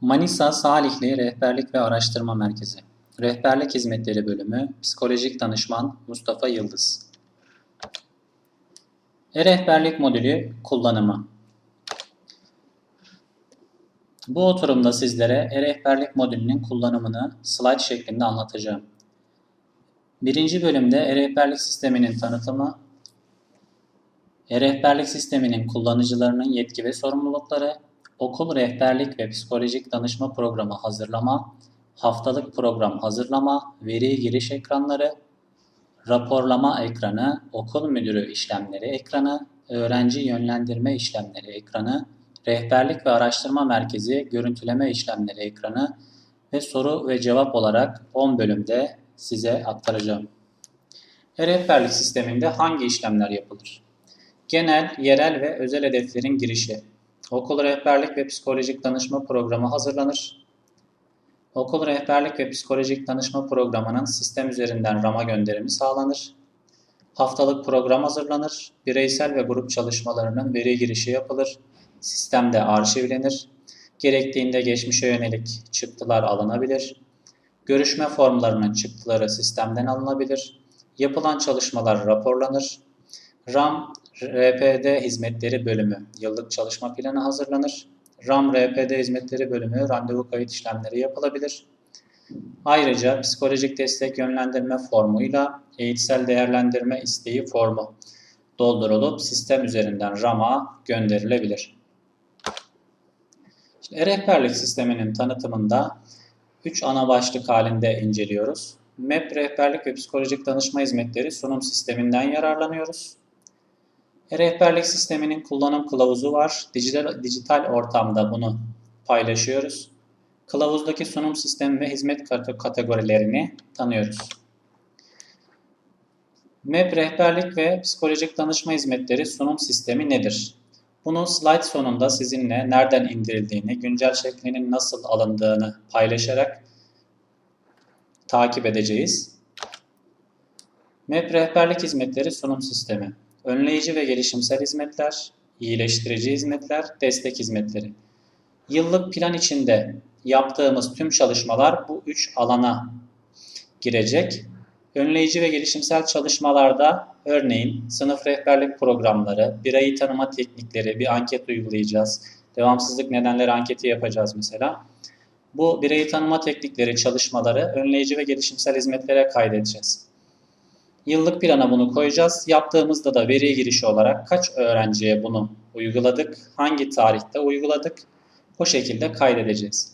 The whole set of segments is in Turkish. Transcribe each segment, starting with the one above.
Manisa Salihli Rehberlik ve Araştırma Merkezi. Rehberlik Hizmetleri Bölümü Psikolojik Danışman Mustafa Yıldız. E-Rehberlik Modülü Kullanımı. Bu oturumda sizlere e-rehberlik modülünün kullanımını slide şeklinde anlatacağım. Birinci bölümde e-rehberlik sisteminin tanıtımı, e-rehberlik sisteminin kullanıcılarının yetki ve sorumlulukları, okul rehberlik ve psikolojik danışma programı hazırlama, haftalık program hazırlama, veri giriş ekranları, raporlama ekranı, okul müdürü işlemleri ekranı, öğrenci yönlendirme işlemleri ekranı, rehberlik ve araştırma merkezi görüntüleme işlemleri ekranı ve soru ve cevap olarak 10 bölümde size aktaracağım. E-rehberlik sisteminde hangi işlemler yapılır? Genel, yerel ve özel hedeflerin girişi. Okul rehberlik ve psikolojik danışma programı hazırlanır. Okul rehberlik ve psikolojik danışma programının sistem üzerinden rama gönderimi sağlanır. Haftalık program hazırlanır. Bireysel ve grup çalışmalarının veri girişi yapılır. Sistemde arşivlenir. Gerektiğinde geçmişe yönelik çıktılar alınabilir. Görüşme formlarının çıktıları sistemden alınabilir. Yapılan çalışmalar raporlanır. RAM RPD Hizmetleri Bölümü yıllık çalışma planı hazırlanır. RAM RPD Hizmetleri Bölümü randevu kayıt işlemleri yapılabilir. Ayrıca psikolojik destek yönlendirme formuyla eğitsel değerlendirme isteği formu doldurulup sistem üzerinden RAM'a gönderilebilir. Şimdi e-rehberlik sisteminin tanıtımında 3 ana başlık halinde inceliyoruz. MEP rehberlik ve psikolojik danışma hizmetleri sunum sisteminden yararlanıyoruz. E-rehberlik sisteminin kullanım kılavuzu var. Dijital, dijital ortamda bunu paylaşıyoruz. Kılavuzdaki sunum sistemi ve hizmet kategorilerini tanıyoruz. MEP rehberlik ve psikolojik danışma hizmetleri sunum sistemi nedir? Bunu slide sonunda sizinle nereden indirildiğini, güncel şeklinin nasıl alındığını paylaşarak takip edeceğiz. MEP rehberlik hizmetleri sunum sistemi. Önleyici ve gelişimsel hizmetler, iyileştirici hizmetler, destek hizmetleri. Yıllık plan içinde yaptığımız tüm çalışmalar bu üç alana girecek. Önleyici ve gelişimsel çalışmalarda örneğin sınıf rehberlik programları, birayı tanıma teknikleri, bir anket uygulayacağız. Devamsızlık nedenleri anketi yapacağız mesela. Bu birayı tanıma teknikleri çalışmaları önleyici ve gelişimsel hizmetlere kaydedeceğiz. Yıllık plana bunu koyacağız. Yaptığımızda da veri girişi olarak kaç öğrenciye bunu uyguladık, hangi tarihte uyguladık o şekilde kaydedeceğiz.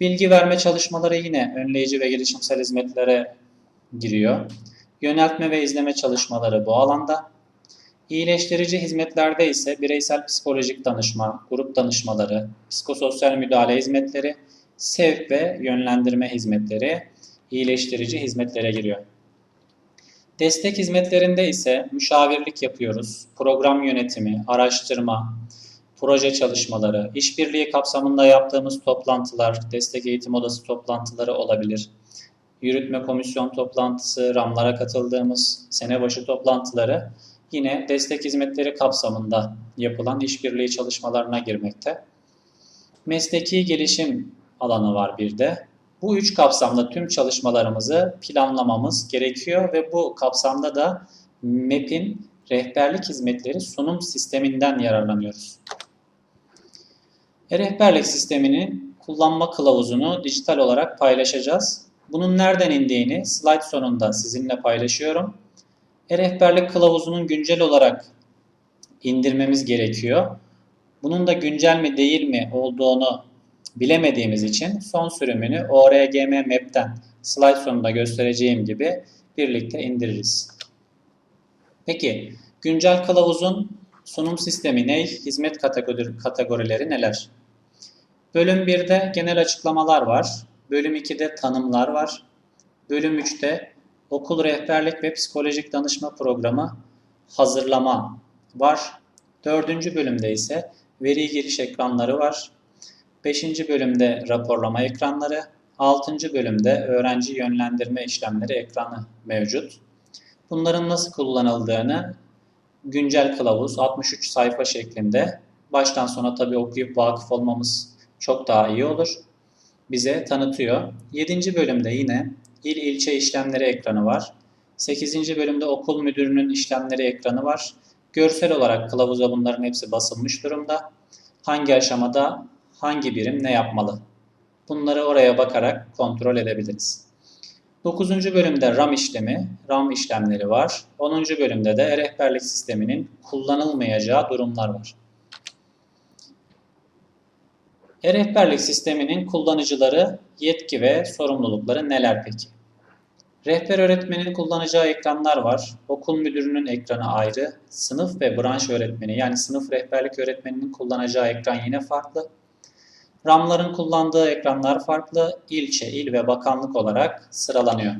Bilgi verme çalışmaları yine önleyici ve gelişimsel hizmetlere giriyor. Yöneltme ve izleme çalışmaları bu alanda. İyileştirici hizmetlerde ise bireysel psikolojik danışma, grup danışmaları, psikososyal müdahale hizmetleri, sevk ve yönlendirme hizmetleri iyileştirici hizmetlere giriyor. Destek hizmetlerinde ise müşavirlik yapıyoruz. Program yönetimi, araştırma, proje çalışmaları, işbirliği kapsamında yaptığımız toplantılar, destek eğitim odası toplantıları olabilir. Yürütme komisyon toplantısı, RAM'lara katıldığımız sene başı toplantıları yine destek hizmetleri kapsamında yapılan işbirliği çalışmalarına girmekte. Mesleki gelişim alanı var bir de. Bu üç kapsamda tüm çalışmalarımızı planlamamız gerekiyor ve bu kapsamda da MEP'in rehberlik hizmetleri sunum sisteminden yararlanıyoruz. E-rehberlik sisteminin kullanma kılavuzunu dijital olarak paylaşacağız. Bunun nereden indiğini slide sonunda sizinle paylaşıyorum. E-rehberlik kılavuzunun güncel olarak indirmemiz gerekiyor. Bunun da güncel mi değil mi olduğunu bilemediğimiz için son sürümünü ORGM Map'ten slide sonunda göstereceğim gibi birlikte indiririz. Peki güncel kılavuzun sunum sistemi ne? Hizmet kategorileri neler? Bölüm 1'de genel açıklamalar var. Bölüm 2'de tanımlar var. Bölüm 3'te okul rehberlik ve psikolojik danışma programı hazırlama var. Dördüncü bölümde ise veri giriş ekranları var. 5. bölümde raporlama ekranları, 6. bölümde öğrenci yönlendirme işlemleri ekranı mevcut. Bunların nasıl kullanıldığını güncel kılavuz 63 sayfa şeklinde baştan sona tabi okuyup vakıf olmamız çok daha iyi olur. Bize tanıtıyor. 7. bölümde yine il ilçe işlemleri ekranı var. 8. bölümde okul müdürünün işlemleri ekranı var. Görsel olarak kılavuza bunların hepsi basılmış durumda. Hangi aşamada hangi birim ne yapmalı? Bunları oraya bakarak kontrol edebiliriz. 9. bölümde RAM işlemi, RAM işlemleri var. 10. bölümde de e-rehberlik sisteminin kullanılmayacağı durumlar var. E-rehberlik sisteminin kullanıcıları, yetki ve sorumlulukları neler peki? Rehber öğretmenin kullanacağı ekranlar var. Okul müdürünün ekranı ayrı. Sınıf ve branş öğretmeni yani sınıf rehberlik öğretmeninin kullanacağı ekran yine farklı. RAM'ların kullandığı ekranlar farklı. İlçe, il ve bakanlık olarak sıralanıyor.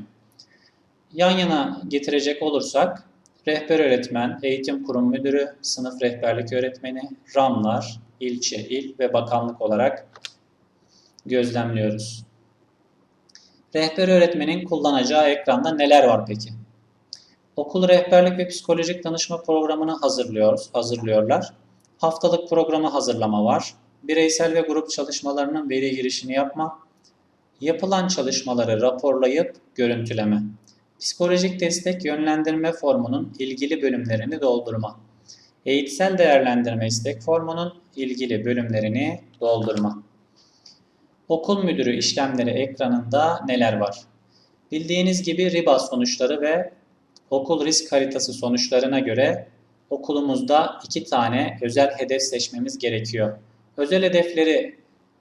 Yan yana getirecek olursak rehber öğretmen, eğitim kurum müdürü, sınıf rehberlik öğretmeni, RAM'lar, ilçe, il ve bakanlık olarak gözlemliyoruz. Rehber öğretmenin kullanacağı ekranda neler var peki? Okul rehberlik ve psikolojik danışma programını hazırlıyoruz, hazırlıyorlar. Haftalık programı hazırlama var. Bireysel ve grup çalışmalarının veri girişini yapma. Yapılan çalışmaları raporlayıp görüntüleme. Psikolojik destek yönlendirme formunun ilgili bölümlerini doldurma. Eğitsel değerlendirme istek formunun ilgili bölümlerini doldurma. Okul müdürü işlemleri ekranında neler var? Bildiğiniz gibi RIBA sonuçları ve okul risk haritası sonuçlarına göre okulumuzda iki tane özel hedef seçmemiz gerekiyor. Özel hedefleri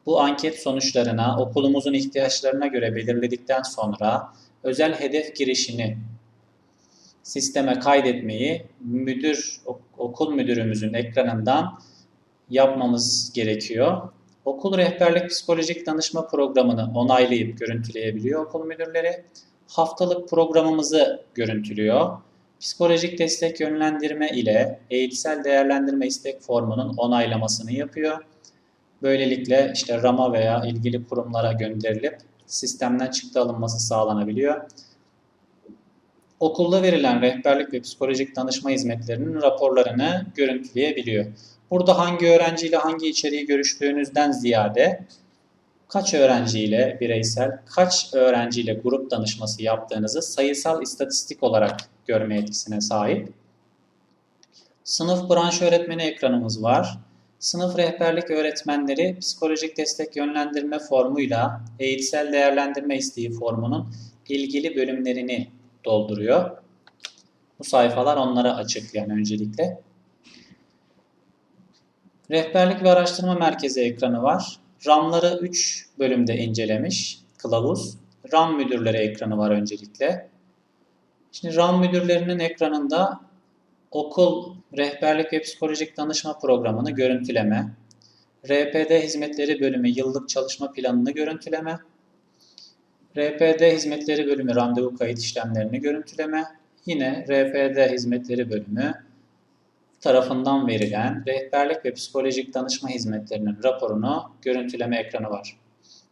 bu anket sonuçlarına okulumuzun ihtiyaçlarına göre belirledikten sonra özel hedef girişini sisteme kaydetmeyi müdür okul müdürümüzün ekranından yapmamız gerekiyor. Okul rehberlik psikolojik danışma programını onaylayıp görüntüleyebiliyor okul müdürleri. Haftalık programımızı görüntülüyor. Psikolojik destek yönlendirme ile eğitsel değerlendirme istek formunun onaylamasını yapıyor. Böylelikle işte RAM'a veya ilgili kurumlara gönderilip sistemden çıktı alınması sağlanabiliyor. Okulda verilen rehberlik ve psikolojik danışma hizmetlerinin raporlarını görüntüleyebiliyor. Burada hangi öğrenciyle hangi içeriği görüştüğünüzden ziyade kaç öğrenciyle bireysel, kaç öğrenciyle grup danışması yaptığınızı sayısal istatistik olarak görme etkisine sahip. Sınıf branş öğretmeni ekranımız var. Sınıf rehberlik öğretmenleri psikolojik destek yönlendirme formuyla eğitsel değerlendirme isteği formunun ilgili bölümlerini dolduruyor. Bu sayfalar onlara açık yani öncelikle. Rehberlik ve Araştırma Merkezi ekranı var. RAM'ları 3 bölümde incelemiş kılavuz. RAM müdürleri ekranı var öncelikle. Şimdi RAM müdürlerinin ekranında okul rehberlik ve psikolojik danışma programını görüntüleme, RPD hizmetleri bölümü yıllık çalışma planını görüntüleme, RPD hizmetleri bölümü randevu kayıt işlemlerini görüntüleme, yine RPD hizmetleri bölümü tarafından verilen rehberlik ve psikolojik danışma hizmetlerinin raporunu görüntüleme ekranı var.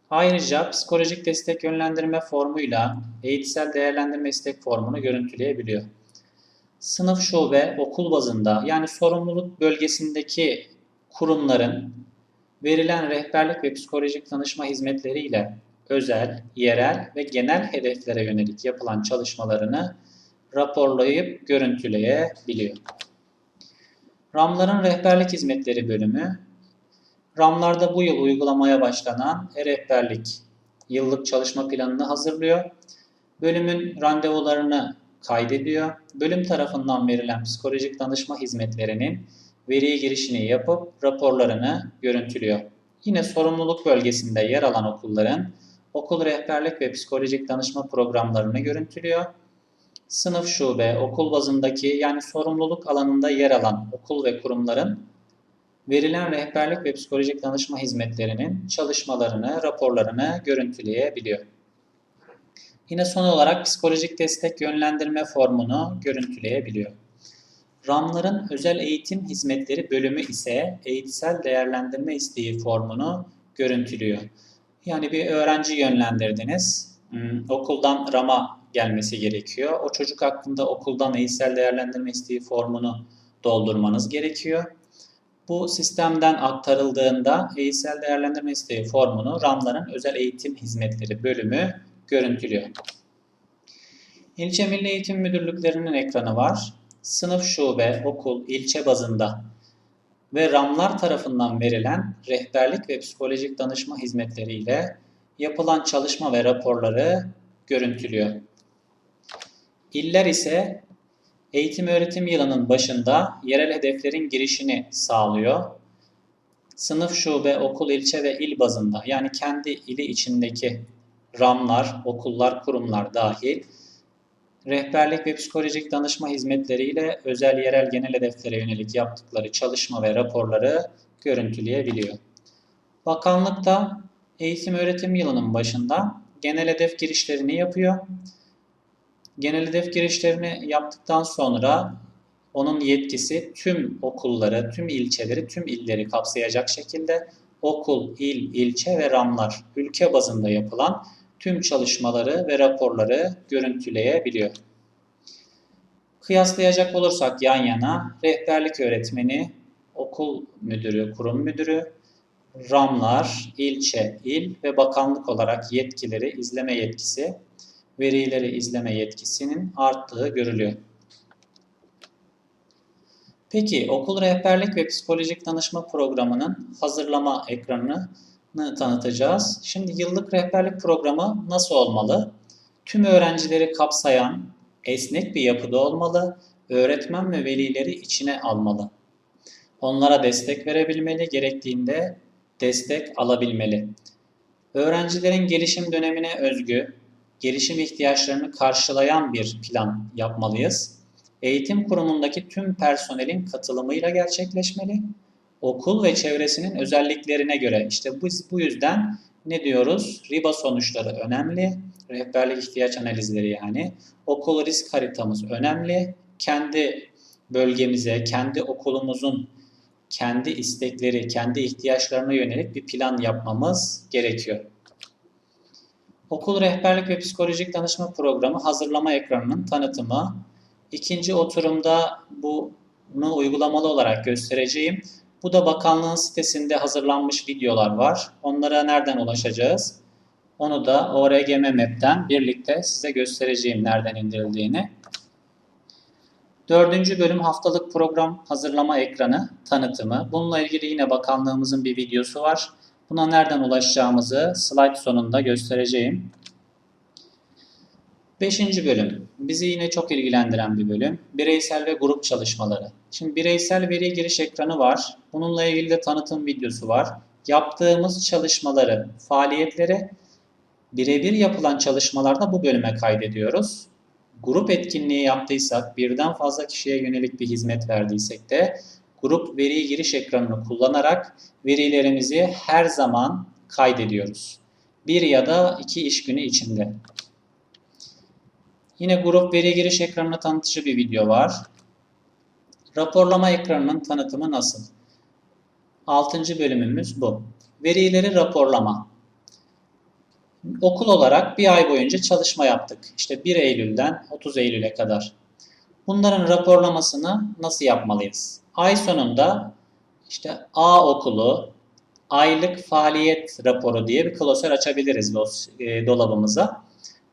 Ayrıca psikolojik destek yönlendirme formuyla eğitsel değerlendirme istek formunu görüntüleyebiliyor. Sınıf şube okul bazında yani sorumluluk bölgesindeki kurumların verilen rehberlik ve psikolojik danışma hizmetleriyle özel, yerel ve genel hedeflere yönelik yapılan çalışmalarını raporlayıp görüntüleyebiliyor. RAM'ların rehberlik hizmetleri bölümü, RAM'larda bu yıl uygulamaya başlanan e-rehberlik yıllık çalışma planını hazırlıyor. Bölümün randevularını kaydediyor. Bölüm tarafından verilen psikolojik danışma hizmetlerinin veri girişini yapıp raporlarını görüntülüyor. Yine sorumluluk bölgesinde yer alan okulların okul rehberlik ve psikolojik danışma programlarını görüntülüyor sınıf şube, okul bazındaki yani sorumluluk alanında yer alan okul ve kurumların verilen rehberlik ve psikolojik danışma hizmetlerinin çalışmalarını, raporlarını görüntüleyebiliyor. Yine son olarak psikolojik destek yönlendirme formunu görüntüleyebiliyor. RAM'ların özel eğitim hizmetleri bölümü ise eğitsel değerlendirme isteği formunu görüntülüyor. Yani bir öğrenci yönlendirdiniz, hmm, okuldan RAM'a gelmesi gerekiyor. O çocuk hakkında okuldan eğitsel değerlendirme isteği formunu doldurmanız gerekiyor. Bu sistemden aktarıldığında eğitsel değerlendirme isteği formunu RAM'ların özel eğitim hizmetleri bölümü görüntülüyor. İlçe Milli Eğitim Müdürlüklerinin ekranı var. Sınıf, şube, okul, ilçe bazında ve RAM'lar tarafından verilen rehberlik ve psikolojik danışma hizmetleriyle yapılan çalışma ve raporları görüntülüyor. İller ise eğitim öğretim yılının başında yerel hedeflerin girişini sağlıyor. Sınıf, şube, okul, ilçe ve il bazında yani kendi ili içindeki RAM'lar, okullar, kurumlar dahil rehberlik ve psikolojik danışma hizmetleriyle özel yerel genel hedeflere yönelik yaptıkları çalışma ve raporları görüntüleyebiliyor. Bakanlık da eğitim öğretim yılının başında genel hedef girişlerini yapıyor. Genel hedef girişlerini yaptıktan sonra onun yetkisi tüm okulları, tüm ilçeleri, tüm illeri kapsayacak şekilde okul, il, ilçe ve RAM'lar ülke bazında yapılan tüm çalışmaları ve raporları görüntüleyebiliyor. Kıyaslayacak olursak yan yana rehberlik öğretmeni, okul müdürü, kurum müdürü, RAM'lar, ilçe, il ve bakanlık olarak yetkileri, izleme yetkisi, verileri izleme yetkisinin arttığı görülüyor. Peki okul rehberlik ve psikolojik danışma programının hazırlama ekranını tanıtacağız. Şimdi yıllık rehberlik programı nasıl olmalı? Tüm öğrencileri kapsayan, esnek bir yapıda olmalı, öğretmen ve velileri içine almalı. Onlara destek verebilmeli, gerektiğinde destek alabilmeli. Öğrencilerin gelişim dönemine özgü, gelişim ihtiyaçlarını karşılayan bir plan yapmalıyız. Eğitim kurumundaki tüm personelin katılımıyla gerçekleşmeli okul ve çevresinin özelliklerine göre işte bu, bu yüzden ne diyoruz? RIBA sonuçları önemli. Rehberlik ihtiyaç analizleri yani. Okul risk haritamız önemli. Kendi bölgemize, kendi okulumuzun kendi istekleri, kendi ihtiyaçlarına yönelik bir plan yapmamız gerekiyor. Okul rehberlik ve psikolojik danışma programı hazırlama ekranının tanıtımı. İkinci oturumda bunu uygulamalı olarak göstereceğim. Bu da bakanlığın sitesinde hazırlanmış videolar var. Onlara nereden ulaşacağız? Onu da ORGM Map'ten birlikte size göstereceğim nereden indirildiğini. Dördüncü bölüm haftalık program hazırlama ekranı tanıtımı. Bununla ilgili yine bakanlığımızın bir videosu var. Buna nereden ulaşacağımızı slide sonunda göstereceğim. Beşinci bölüm. Bizi yine çok ilgilendiren bir bölüm. Bireysel ve grup çalışmaları. Şimdi bireysel veri giriş ekranı var. Bununla ilgili de tanıtım videosu var. Yaptığımız çalışmaları, faaliyetleri birebir yapılan çalışmalarda bu bölüme kaydediyoruz. Grup etkinliği yaptıysak, birden fazla kişiye yönelik bir hizmet verdiysek de grup veri giriş ekranını kullanarak verilerimizi her zaman kaydediyoruz. Bir ya da iki iş günü içinde. Yine grup veri giriş ekranına tanıtıcı bir video var. Raporlama ekranının tanıtımı nasıl? 6. bölümümüz bu. Verileri raporlama. Okul olarak bir ay boyunca çalışma yaptık. İşte 1 Eylül'den 30 Eylül'e kadar. Bunların raporlamasını nasıl yapmalıyız? Ay sonunda işte A okulu aylık faaliyet raporu diye bir klasör açabiliriz e, dolabımıza.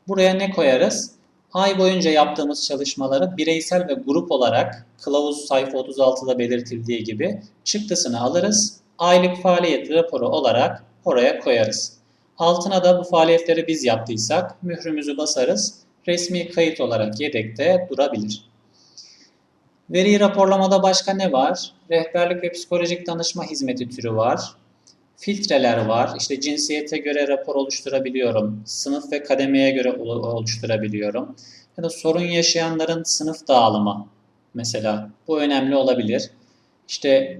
Buraya ne koyarız? Ay boyunca yaptığımız çalışmaları bireysel ve grup olarak kılavuz sayfa 36'da belirtildiği gibi çıktısını alırız. Aylık faaliyet raporu olarak oraya koyarız. Altına da bu faaliyetleri biz yaptıysak mührümüzü basarız. Resmi kayıt olarak yedekte durabilir. Veri raporlamada başka ne var? Rehberlik ve psikolojik danışma hizmeti türü var filtreler var. İşte cinsiyete göre rapor oluşturabiliyorum. Sınıf ve kademeye göre oluşturabiliyorum. Ya da sorun yaşayanların sınıf dağılımı mesela. Bu önemli olabilir. İşte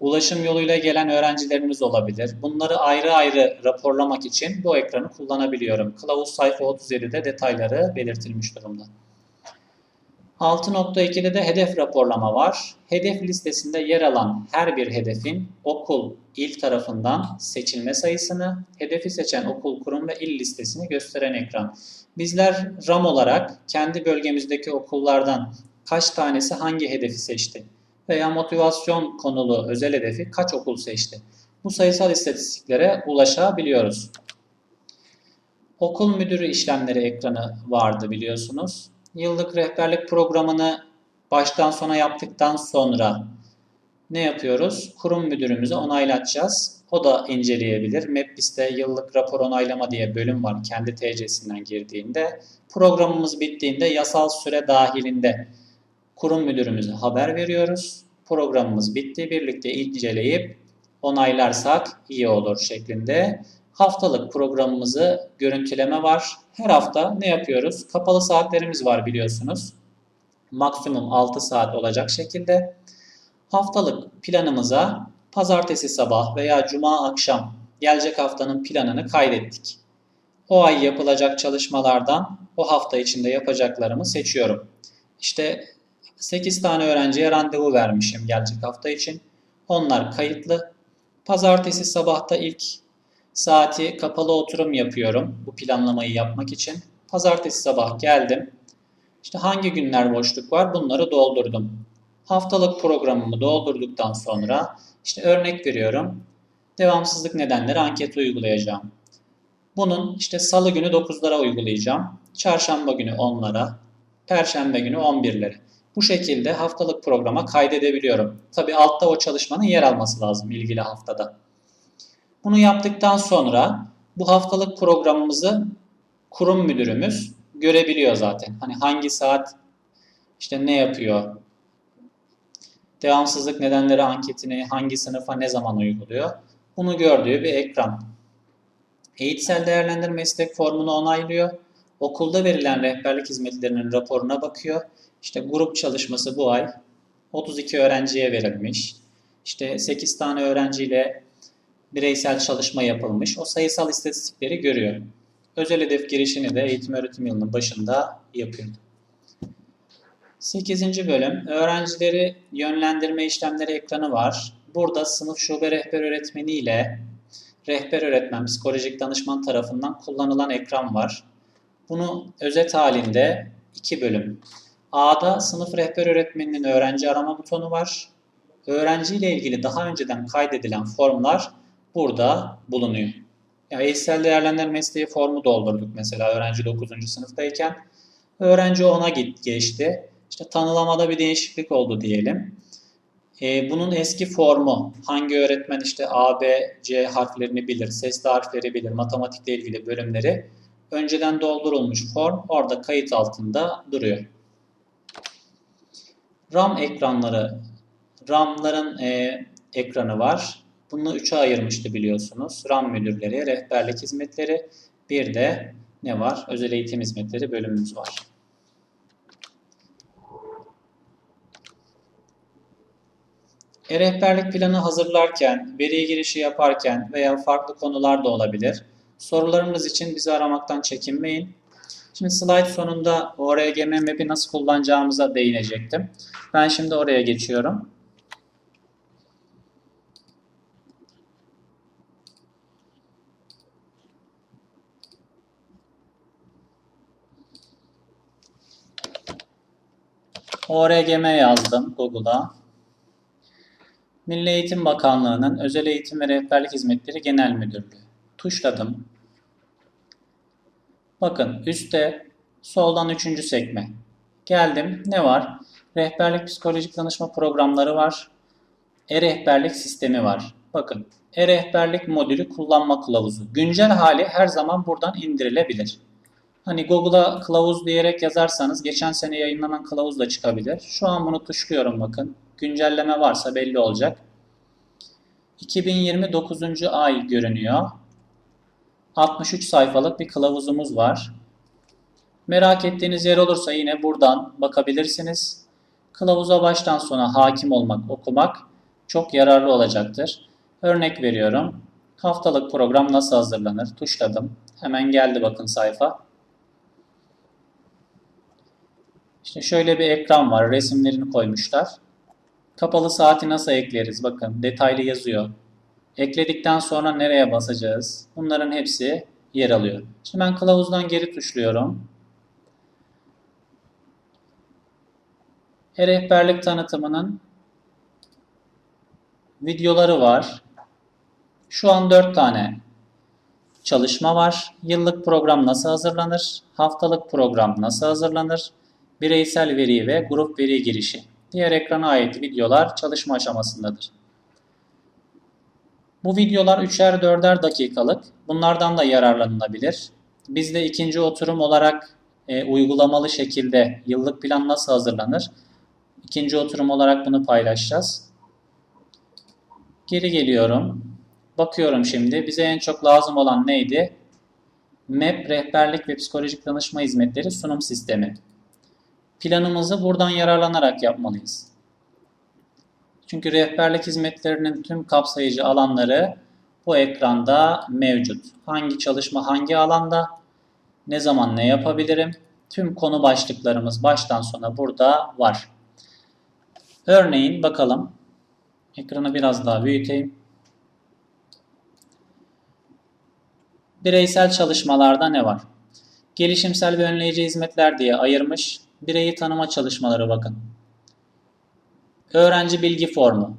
ulaşım yoluyla gelen öğrencilerimiz olabilir. Bunları ayrı ayrı raporlamak için bu ekranı kullanabiliyorum. Kılavuz sayfa 37'de detayları belirtilmiş durumda. 6.2'de de hedef raporlama var. Hedef listesinde yer alan her bir hedefin okul, il tarafından seçilme sayısını, hedefi seçen okul, kurum ve il listesini gösteren ekran. Bizler RAM olarak kendi bölgemizdeki okullardan kaç tanesi hangi hedefi seçti? veya motivasyon konulu özel hedefi kaç okul seçti? Bu sayısal istatistiklere ulaşabiliyoruz. Okul müdürü işlemleri ekranı vardı biliyorsunuz. Yıllık rehberlik programını baştan sona yaptıktan sonra ne yapıyoruz? Kurum müdürümüze onaylatacağız. O da inceleyebilir. MapBiz'de yıllık rapor onaylama diye bölüm var kendi TC'sinden girdiğinde. Programımız bittiğinde yasal süre dahilinde kurum müdürümüze haber veriyoruz. Programımız bitti. Birlikte inceleyip onaylarsak iyi olur şeklinde. Haftalık programımızı görüntüleme var. Her hafta ne yapıyoruz? Kapalı saatlerimiz var biliyorsunuz. Maksimum 6 saat olacak şekilde. Haftalık planımıza pazartesi sabah veya cuma akşam gelecek haftanın planını kaydettik. O ay yapılacak çalışmalardan o hafta içinde yapacaklarımı seçiyorum. İşte 8 tane öğrenciye randevu vermişim gelecek hafta için. Onlar kayıtlı. Pazartesi sabahta ilk saati kapalı oturum yapıyorum bu planlamayı yapmak için. Pazartesi sabah geldim. İşte hangi günler boşluk var bunları doldurdum. Haftalık programımı doldurduktan sonra işte örnek veriyorum. Devamsızlık nedenleri anketi uygulayacağım. Bunun işte salı günü 9'lara uygulayacağım. Çarşamba günü 10'lara, perşembe günü 11'lere. Bu şekilde haftalık programa kaydedebiliyorum. Tabi altta o çalışmanın yer alması lazım ilgili haftada. Bunu yaptıktan sonra bu haftalık programımızı kurum müdürümüz görebiliyor zaten. Hani hangi saat işte ne yapıyor, devamsızlık nedenleri anketini hangi sınıfa ne zaman uyguluyor bunu gördüğü bir ekran. Eğitsel değerlendirme istek formunu onaylıyor. Okulda verilen rehberlik hizmetlerinin raporuna bakıyor. İşte grup çalışması bu ay 32 öğrenciye verilmiş. İşte 8 tane öğrenciyle bireysel çalışma yapılmış. O sayısal istatistikleri görüyor. Özel hedef girişini de eğitim öğretim yılının başında yapıyor. 8. bölüm öğrencileri yönlendirme işlemleri ekranı var. Burada sınıf şube rehber öğretmeni ile rehber öğretmen psikolojik danışman tarafından kullanılan ekran var. Bunu özet halinde iki bölüm. A'da sınıf rehber öğretmeninin öğrenci arama butonu var. Öğrenci ile ilgili daha önceden kaydedilen formlar burada bulunuyor. Yani eşsel değerlendirme isteği formu doldurduk mesela öğrenci 9. sınıftayken. Öğrenci ona git geçti. İşte tanılamada bir değişiklik oldu diyelim. Ee, bunun eski formu hangi öğretmen işte A, B, C harflerini bilir, sesli harfleri bilir, matematikle ilgili bölümleri önceden doldurulmuş form orada kayıt altında duruyor. RAM ekranları, RAM'ların e, ekranı var. Bunu üçe ayırmıştı biliyorsunuz. RAM müdürleri, rehberlik hizmetleri, bir de ne var? Özel eğitim hizmetleri bölümümüz var. E-rehberlik planı hazırlarken, veri girişi yaparken veya farklı konular da olabilir. Sorularınız için bizi aramaktan çekinmeyin. Şimdi slide sonunda ORGM map'i nasıl kullanacağımıza değinecektim. Ben şimdi oraya geçiyorum. ORGM yazdım Google'a. Milli Eğitim Bakanlığı'nın Özel Eğitim ve Rehberlik Hizmetleri Genel Müdürlüğü. Tuşladım. Bakın üstte soldan üçüncü sekme. Geldim. Ne var? Rehberlik psikolojik danışma programları var. E-rehberlik sistemi var. Bakın e-rehberlik modülü kullanma kılavuzu. Güncel hali her zaman buradan indirilebilir. Hani Google'a kılavuz diyerek yazarsanız geçen sene yayınlanan kılavuz da çıkabilir. Şu an bunu tuşluyorum bakın güncelleme varsa belli olacak. 2029. ay görünüyor. 63 sayfalık bir kılavuzumuz var. Merak ettiğiniz yer olursa yine buradan bakabilirsiniz. Kılavuza baştan sona hakim olmak, okumak çok yararlı olacaktır. Örnek veriyorum. Haftalık program nasıl hazırlanır? Tuşladım. Hemen geldi bakın sayfa. İşte şöyle bir ekran var. Resimlerini koymuşlar. Kapalı saati nasıl ekleriz? Bakın detaylı yazıyor. Ekledikten sonra nereye basacağız? Bunların hepsi yer alıyor. Şimdi ben kılavuzdan geri tuşluyorum. E-rehberlik tanıtımının videoları var. Şu an 4 tane çalışma var. Yıllık program nasıl hazırlanır? Haftalık program nasıl hazırlanır? Bireysel veri ve grup veri girişi. Diğer ekrana ait videolar çalışma aşamasındadır. Bu videolar 3'er 4'er dakikalık. Bunlardan da yararlanılabilir. Biz de ikinci oturum olarak e, uygulamalı şekilde yıllık plan nasıl hazırlanır? İkinci oturum olarak bunu paylaşacağız. Geri geliyorum. Bakıyorum şimdi. Bize en çok lazım olan neydi? MEP rehberlik ve psikolojik danışma hizmetleri sunum sistemi. Planımızı buradan yararlanarak yapmalıyız. Çünkü rehberlik hizmetlerinin tüm kapsayıcı alanları bu ekranda mevcut. Hangi çalışma hangi alanda, ne zaman ne yapabilirim? Tüm konu başlıklarımız baştan sona burada var. Örneğin bakalım. Ekranı biraz daha büyüteyim. Bireysel çalışmalarda ne var? Gelişimsel ve önleyici hizmetler diye ayırmış. Bireyi tanıma çalışmaları bakın. Öğrenci bilgi formu.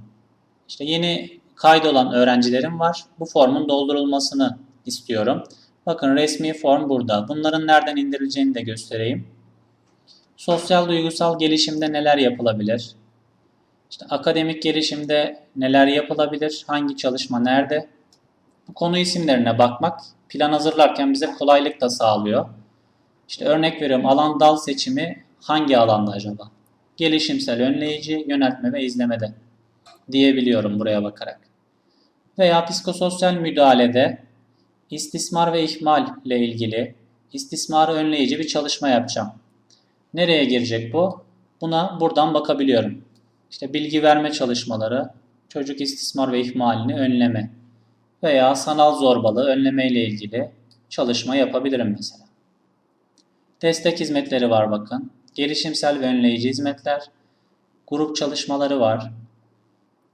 İşte yeni kaydolan öğrencilerim var. Bu formun doldurulmasını istiyorum. Bakın resmi form burada. Bunların nereden indirileceğini de göstereyim. Sosyal duygusal gelişimde neler yapılabilir? İşte akademik gelişimde neler yapılabilir? Hangi çalışma nerede? Bu konu isimlerine bakmak plan hazırlarken bize kolaylık da sağlıyor. İşte örnek veriyorum alan dal seçimi hangi alanda acaba? Gelişimsel, önleyici, yöneltme ve izlemede diyebiliyorum buraya bakarak. Veya psikososyal müdahalede istismar ve ihmal ile ilgili istismarı önleyici bir çalışma yapacağım. Nereye girecek bu? Buna buradan bakabiliyorum. İşte bilgi verme çalışmaları, çocuk istismar ve ihmalini önleme veya sanal zorbalığı önleme ile ilgili çalışma yapabilirim mesela. Destek hizmetleri var bakın. Gelişimsel ve önleyici hizmetler, grup çalışmaları var.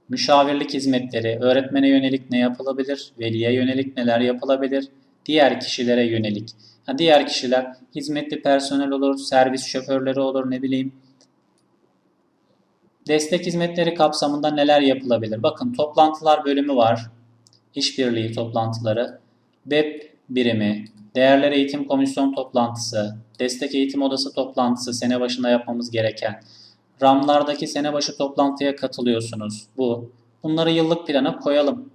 Müşavirlik hizmetleri, öğretmene yönelik ne yapılabilir, veliye yönelik neler yapılabilir, diğer kişilere yönelik. Yani diğer kişiler hizmetli personel olur, servis şoförleri olur, ne bileyim. Destek hizmetleri kapsamında neler yapılabilir? Bakın toplantılar bölümü var. İşbirliği toplantıları, web birimi, değerler eğitim komisyon toplantısı, destek eğitim odası toplantısı sene başında yapmamız gereken, RAM'lardaki sene başı toplantıya katılıyorsunuz. Bu. Bunları yıllık plana koyalım.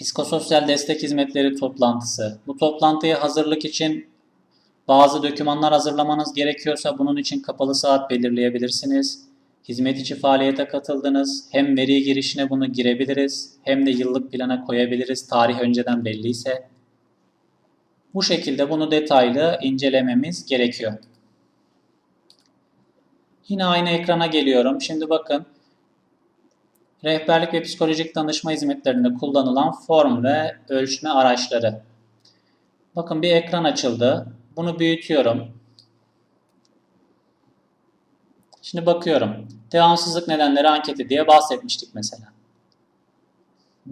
Psikososyal destek hizmetleri toplantısı. Bu toplantıya hazırlık için bazı dokümanlar hazırlamanız gerekiyorsa bunun için kapalı saat belirleyebilirsiniz. Hizmet içi faaliyete katıldınız. Hem veri girişine bunu girebiliriz hem de yıllık plana koyabiliriz tarih önceden belliyse. Bu şekilde bunu detaylı incelememiz gerekiyor. Yine aynı ekrana geliyorum. Şimdi bakın rehberlik ve psikolojik danışma hizmetlerinde kullanılan form ve ölçme araçları. Bakın bir ekran açıldı. Bunu büyütüyorum. Şimdi bakıyorum. Devamsızlık nedenleri anketi diye bahsetmiştik mesela.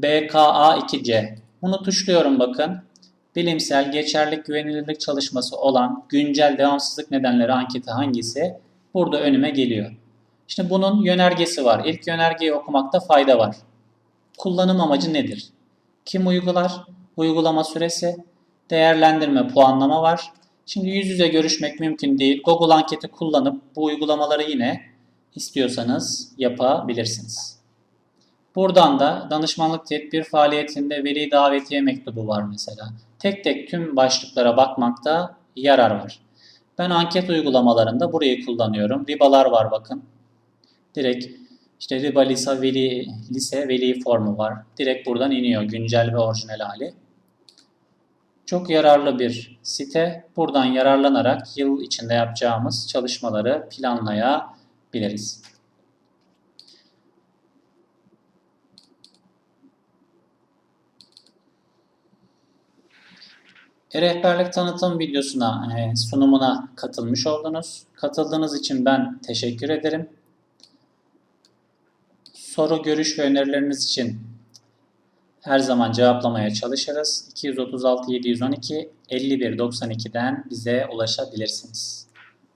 BKA2C. Bunu tuşluyorum bakın. Bilimsel geçerlik güvenilirlik çalışması olan güncel devamsızlık nedenleri anketi hangisi? Burada önüme geliyor. Şimdi bunun yönergesi var. İlk yönergeyi okumakta fayda var. Kullanım amacı nedir? Kim uygular? Uygulama süresi, değerlendirme, puanlama var. Şimdi yüz yüze görüşmek mümkün değil. Google anketi kullanıp bu uygulamaları yine istiyorsanız yapabilirsiniz. Buradan da danışmanlık tedbir faaliyetinde veli davetiye mektubu var mesela. Tek tek tüm başlıklara bakmakta yarar var. Ben anket uygulamalarında burayı kullanıyorum. Ribalar var bakın. Direkt işte riba lise veli, lise veli formu var. Direkt buradan iniyor güncel ve orijinal hali. Çok yararlı bir site. Buradan yararlanarak yıl içinde yapacağımız çalışmaları planlayabiliriz. E-rehberlik tanıtım videosuna, e, sunumuna katılmış oldunuz. Katıldığınız için ben teşekkür ederim. Soru, görüş ve önerileriniz için her zaman cevaplamaya çalışırız. 236 712 51 92'den bize ulaşabilirsiniz.